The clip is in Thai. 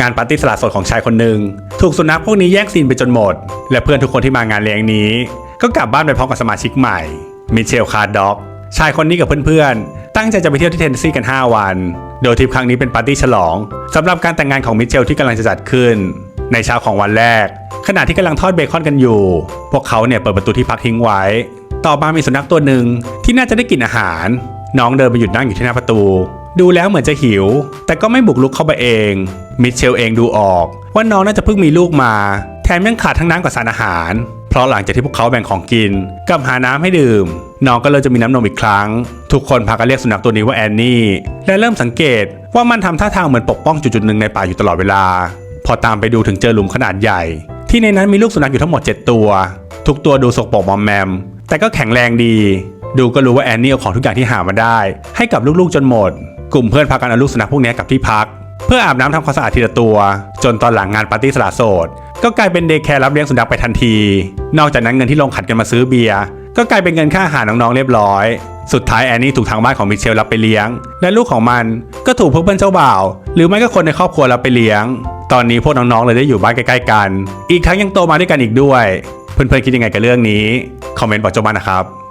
งานปาร์ตี้สละสดของชายคนหนึ่งถูกสุนัขพวกนี้แย่งซีนไปจนหมด และเพื่อนทุกคนที่มางานเลี้ยงนี้ ก็กลับบ้านไปพร้อมกับสมาชิกใหม่มิเชลคาร์ด็อกชายคนนี้กับเพื่อนๆ ตั้งใจจะไปเที่ยวที่เทนเนสซีกัน 5 วัน โดยทริปครั้งนี้เป็นปาร์ตี้ฉลองสำหรับการแต่งงานของมิเชลที่กำลังจะจัดขึ้น ในเช้าของวันแรก ขณะที่กำลังทอดเบคอนกันอยู่ พวกเขาเนี่ยเปิดประตูที่พักทิ้งไว้ ต่อมามีสุนัขตัวหนึ่งที่น่าจะได้กลิ่นอาหาร น้องเดินไปหยุดนั่งอยู่ที่หน้าประตู ดูแล้วเหมือนจะหิว แต่ก็ไม่บุกลุกเข้าไปเอง มิเชลเองดูออก ว่าน้องน่าจะเพิ่งมีลูกมา แถมยังขาดทั้งน้ำกับสารอาหาร เพราะหลังจากที่พวกเขาแบ่งของกินกับหาน้ำให้ดื่ม น้องก็เลยจะมีน้ำนมอีกครั้ง ทุกคนพากันเรียกสุนัขตัวนี้ว่าแอนนี่ และเริ่มสังเกตว่ามันทำท่าทางเหมือนปกป้องจุดๆหนึ่งในป่าอยู่ตลอดเวลา พอตามไปดูถึงเจอหลุมขนาดใหญ่ ที่ในนั้นมีลูกสุนัขอยู่ทั้งหมด 7 ตัว ทุกตัวดูสกปรกมอมแมม แต่ก็แข็งแรงดี ดูก็รู้ว่าแอนนี่เอาของทุกอย่างที่หามาได้ ให้กับลูกๆจนหมด กลุ่มเพื่อนพากันเอาลูกสุนัขพวกนี้กลับที่พัก เพื่ออาบน้ำทำความสะอาดทีละตัว จนตอนหลังงานปาร์ตี้สละโสด ก็กลายเป็นเดย์แคร์รับเลี้ยงสุนัขไปทันที นอกจากนั้นเงินที่ลงขัดกันมาซื้อเบียร์ก็กลายเป็นเงินค่าอาหารน้องๆเรียบร้อย สุดท้ายแอนนี่ถูกทางบ้านของมิเชลรับไปเลี้ยง และลูกของมันก็ถูกเพื่อนเจ้าบ่าว หรือไม่ก็คนในครอบครัวรับไปเลี้ยง ตอนนี้พวกน้องๆเลยได้อยู่บ้านใกล้ๆกัน อีกทั้งยังโตมาด้วยกันอีกด้วย เพื่อนๆคิดยังไงกับเรื่องนี้ คอมเมนต์บอกเจ้าบ้านนะครับ